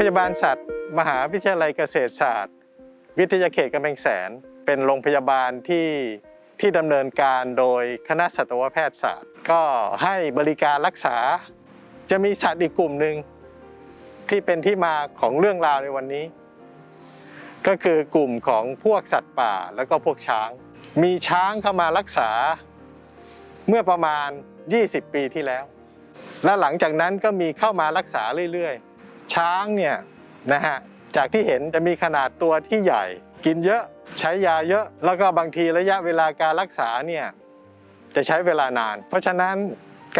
พยาบาลสัตว์ มหาวิทยาลัยเกษตรศาสตร์ วิทยาเขตกำแพงแสน เป็นโรงพยาบาลที่ที่ดำเนินการโดยคณะสัตวแพทยศาสตร์ ก็ให้บริการรักษา จะมีสัตว์อีกกลุ่มหนึ่งที่เป็นที่มาของเรื่องราวในวันนี้ ก็คือกลุ่มของพวกสัตว์ป่าแล้วก็พวกช้าง มีช้างเข้ามารักษา เมื่อประมาณ 20 ปีที่แล้ว และหลังจากนั้นก็มีเข้ามารักษาเรื่อยๆ ช้างเนี่ยนะฮะจากที่เห็นจะมีขนาดตัวที่ใหญ่ กินเยอะใช้ยาเยอะ แล้วก็บางทีระยะเวลาการรักษาเนี่ยจะใช้เวลานาน เพราะฉะนั้น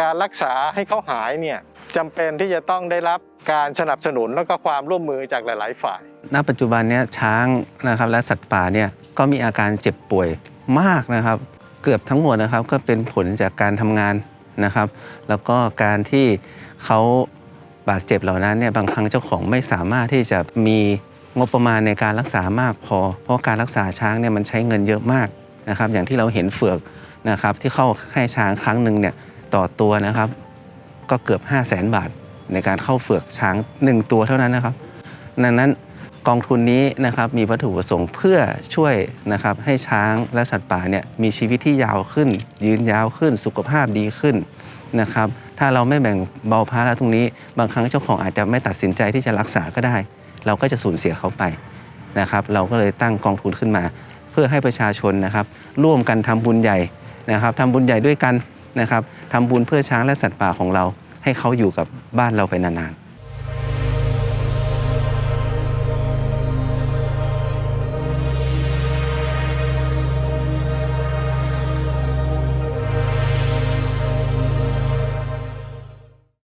การรักษาให้เขาหายเนี่ยจำเป็นที่จะต้องได้รับการสนับสนุนแล้วก็ความร่วมมือจากหลาย ๆ ฝ่าย ณ ปัจจุบันเนี้ยช้างนะครับและสัตว์ป่าเนี่ยก็มีอาการเจ็บป่วยมากนะครับ เกือบทั้งหมดนะครับก็เป็นผลจากการทำงานนะครับ แล้วก็การที่เขา บาดเจ็บเหล่านั้นเนี่ยบางครั้งเจ้าของไม่สามารถที่จะมีงบประมาณในการรักษามากพอ เพราะการรักษาช้างเนี่ยมันใช้เงินเยอะมากนะครับ อย่างที่เราเห็นเฟือกนะครับที่เข้าให้ช้างครั้งหนึ่งเนี่ยต่อตัวนะครับ ก็เกือบ 5 0 0แสนบาท ในการเข้าเฟือกช้าง 1 ตัวเท่านั้นนะครับดังนั้นกองทุนนี้นะครับมีวัตถุประสงค์เพื่อช่วยนะครับให้ช้างและสัตว์ป่าเนี่ยมีชีวิตที่ยาวขึ้น ยืนยาวขึ้นสุขภาพดีขึ้น นะครับ ถ้าเราไม่แบ่งเบาภาระตรงนี้ บางครั้งเจ้าของอาจจะไม่ตัดสินใจที่จะรักษาก็ได้ เราก็จะสูญเสียเขาไปนะครับ เราก็เลยตั้งกองทุนขึ้นมา เพื่อให้ประชาชนนะครับ ร่วมกันทำบุญใหญ่นะครับทำบุญใหญ่ด้วยกันนะครับทำบุญเพื่อช้างและสัตว์ป่าของเรา ให้เขาอยู่กับบ้านเราไปนานๆ